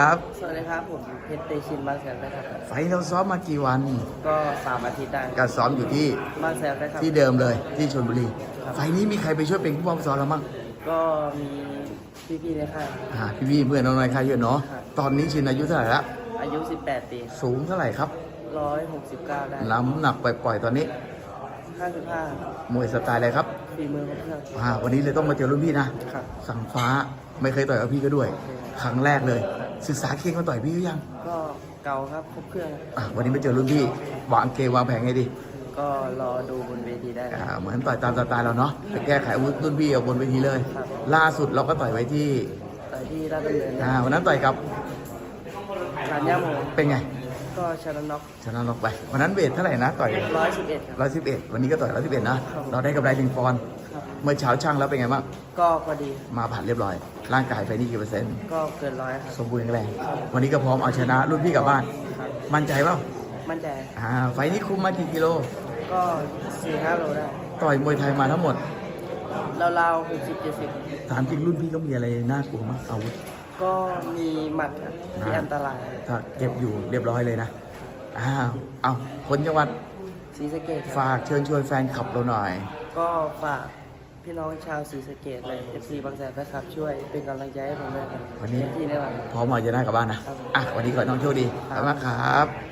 ครับ สวัสดีครับ ผมเพชรเตชินบางแสนนะครับ ไฟล์เราซ้อมมากี่วัน ก็สามอาทิตย์ได้ก็ซ้อมอยู่ที่บางแสนนะครับ ที่เดิมเลยที่ชลบุรีครับไฟล์นี้มีใครไปช่วยเป็นผู้ป้องซ้อมเราบ้างก็มีพี่ๆในค่ายอ่าพี่พี่ๆเพื่อนน้องนายใครเยอะเนาะครับตอนนี้ชินอายุเท่าไหร่ละ อายุ 18 ปี สูงเท่าไหร่ครับ 169 ได้ น้ำหนักปล่อยๆตอนนี้ 55 มวยสไตล์อะไรครับฝีมือของเพื่อนอ่าวันนี้เลยต้องมาเจอรุ่นพี่นะครับสั่งฟ้าไม่เคยต่อยกับพี่ก็ด้วย ครั้งแรกเลย ศึกษาเก่งมาต่อยพี่หรือยัง ก็เก่าครับครบเครื่องอะวันนี้มาเจอรุ่นพี่วางเกมวางแผนไงดีก็รอดูบนเวทีได้อ่าเหมือนต่อยตามสไตล์เราเนาะไปแก้ไขอาวุธรุ่นพี่เอาบนเวทีเลยครับล่าสุดเราก็ต่อยไว้ที่ต่อยที่ราชดำเนินอ่าวันนั้นต่อยกับฐานย่าโมเป็นไง ก็ชนะน็อกชนะลงไปวันนั้นเวทเท่าไหร่นะต่อย111ครับร้อยสิบเอ็ดวันนี้ก็ต่อยร้อยสิบเอ็ดนะเราได้กำไรหนึ่งปอนด์ครับเมื่อเช้าช่างแล้วเป็นไงบ้างก็พอดีมาผ่านเรียบร้อย ร่างกายไฟนี่กี่เปอร์เซ็นต์ก็เกินร้อยครับสมบูรณ์แข็งแรงวันนี้ก็พร้อมเอาชนะรุ่นพี่กลับบ้านครับมั่นใจเปล่ามั่นใจอ่าไฟนี้คุมมากี่กิโลก็4-5โลได้ต่อยมวยไทยมาทั้งหมดราวๆ60-70ถามจริงรุ่นพี่ก็มีอะไรน่ากลัวมั้งอาวุธ ก็มีหมัดครับที่อันตราย ถ้าเก็บอยู่เรียบร้อยเลยนะอ้าวเอาคนจังหวัดศรีสะเกดครับฝากเชิญชวนแฟนขับเราหน่อย ก็ฝากพี่น้องชาวศรีสะเกดเลย FC บางแสนนะครับ ช่วยเป็นกำลังใจให้ผมด้วยครับวันนี้ เต็มที่แน่นอน พร้อมมาจะได้กลับบ้านนะครับอะ วันนี้ขอให้น้องโชคดีขอบคุณมากครับ